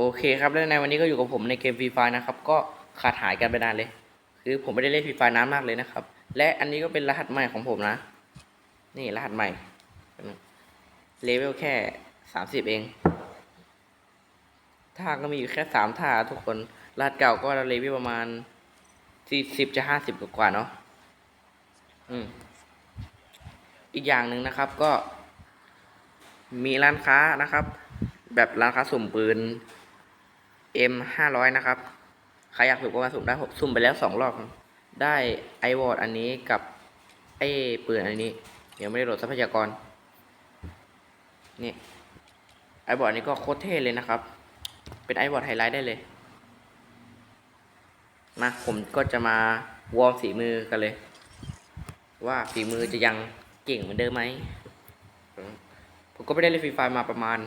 โอเคครับและในวันนี้ก็อยู่กับผมในเกมฟรีไฟนะครับ ก็ขาดหายกันไปนานเลย คือผมไม่ได้เล่นฟรีไฟนานมากเลยนะครับ และอันนี้ก็เป็นรหัสใหม่ของผมนะ นี่รหัสใหม่เลเวลแค่สามสิบเองท่าก็มีอยู่แค่สามท่าทุกคนรหัสเก่าก็เลเวลประมาณสี่สิบจะห้าสิบกว่าเนาะอืมอีกอย่างหนึ่งนะครับก็ มีร้านค้านะครับ แบบร้านค้าสุ่มปืน M ห้าร้อยนะครับ ใครอยากสุ่มก็มาสุ่มได้ผมสุ่มไปแล้วสองรอบ ได้ไอวอร์ดอันนี้กับไอปืนอันนี้ ยังไม่ได้โหลดทรัพยากร นี่ ไอวอร์ดนี้ก็โคตรเท่เลยนะครับ เป็นไอวอร์ดไฮไลท์ได้เลย มาผมก็จะมาวอร์มฝีมือกันเลย ว่าฝีมือจะยังเก่งเหมือนเดิมไหมผมก็ไม่ได้เล่นฟรีไฟมาประมาณ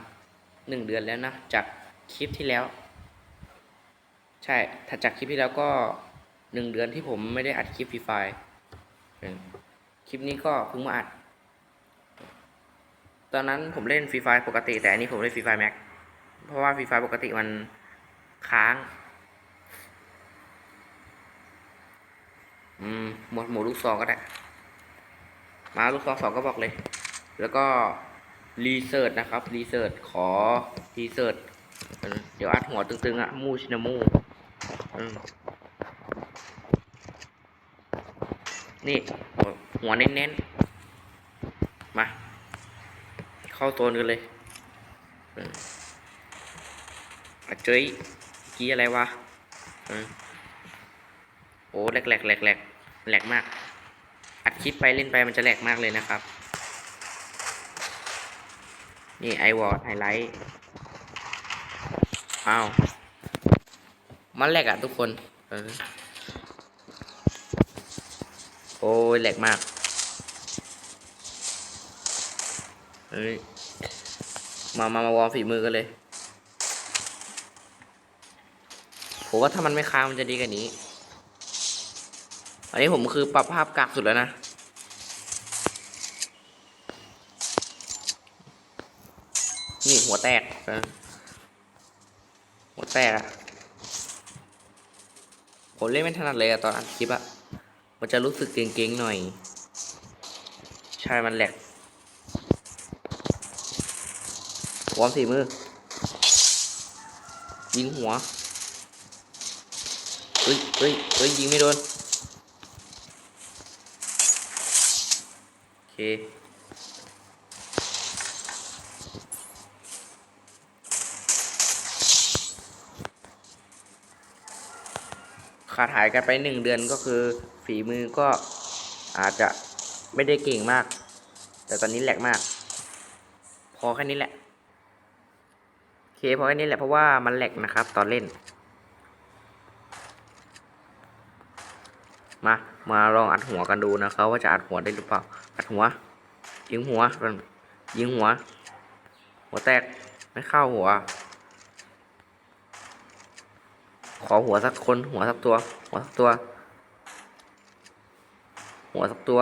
หนึ่งเดือนแล้วนะ จากคลิปที่แล้ว ใช่ถ้าจากคลิปที่แล้วก็หนึ่งเดือนที่ผมไม่ได้อัดคลิปฟรีไฟคลิปนี้ก็เพิ่งมาอัด ตอนนั้นผมเล่นฟรีไฟปกติ แต่อันนี้ผมเล่นฟรีไฟแม็ก เพราะว่าฟรีไฟปกติมันค้าง อืม หมดหมูลูกซองก็ได้ มาลูกซองสองก็บอกเลย แล้วก็รีเสิร์ชนะครับ รีเสิร์ชขอรีเสิร์ชเดี๋ยวอัดหัวตึงๆอะมูชินามู นี่ หัวเน้นๆ มา เข้าโซนกันเลยอืมอะเจ้ยกี้อะไรวะอโอ้แหลกแหลกแหลกแหลกแหลกมาก อัดคลิปไปเล่นไปมันจะแหลกมากเลยนะครับ นี่ไอวอร์ดไฮไลท์อ้าว มันแหลกอะทุกคนออโอ้ยแหลกมากเฮ้ยมามามาวอร์มฝีมือกันเลยผมว่าถ้ามันไม่ค้างมันจะดีกว่านี้ อันนี้ผมคือปรับภาพกากสุดแล้วนะ นี่หัวแตก หัวแตกอะ ผมเล่นไม่ถนัดเลยอะตอนอัดคลิปอะมันจะรู้สึกเก่งๆหน่อย ใช่มันแหลกวอมสีมือ ยิงหัวเฮ้ยเฮ้ยเฮ้ยยิงไม่โดน โอเค ขาดหายกันไปหนึ่งเดือนก็คือฝีมือก็อาจจะไม่ได้เก่งมาก แต่ตอนนี้แหลกมาก พอแค่นี้แหละโอเคพอแค่นี้แหละเพราะว่ามันแหลกนะครับ ตอนเล่น มามาลองอัดหัวกันดูนะครับ ว่าจะอัดหัวได้หรือเปล่า อัดหัว ยิงหัวยิงหัว หัวแตกไม่เข้าหัว ขอหัวสักคนหัวสักตัว หัวสักตัว หัวสักตัว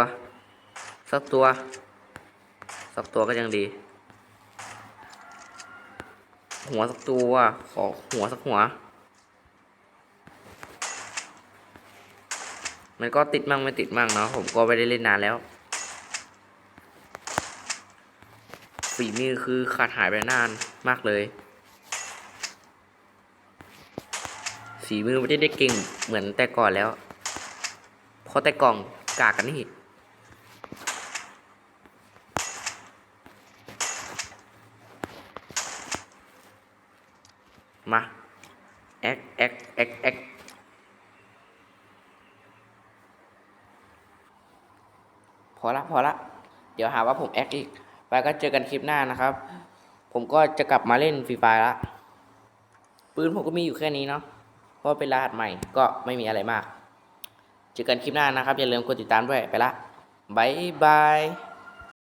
สักตัว สักตัวก็ยังดี หัวสักตัวขอหัวสักหัว มันก็ติดมั่งไม่ติดมั่งเนาะผมก็ไม่ได้เล่นนานแล้วฝีมือคือขาดหายไปนานมากเลย ฝีมือไม่ได้ได้เก่งเหมือนแต่ก่อนแล้วเพราะแต่กล่องกากกันนี่มาแอ็กแอ็กแอ็กแอ็กพอละพอละ เดี๋ยวหาว่าผมแอคอีก ไปก็เจอกันคลิปหน้านะครับ ผมก็จะกลับมาเล่นฟรีไฟละปืนผมก็มีอยู่แค่นี้เนาะ เพราะเป็นรหัสใหม่ก็ไม่มีอะไรมาก เจอกันคลิปหน้านะครับ อย่าลืมกดติดตามด้วยไปละบายบาย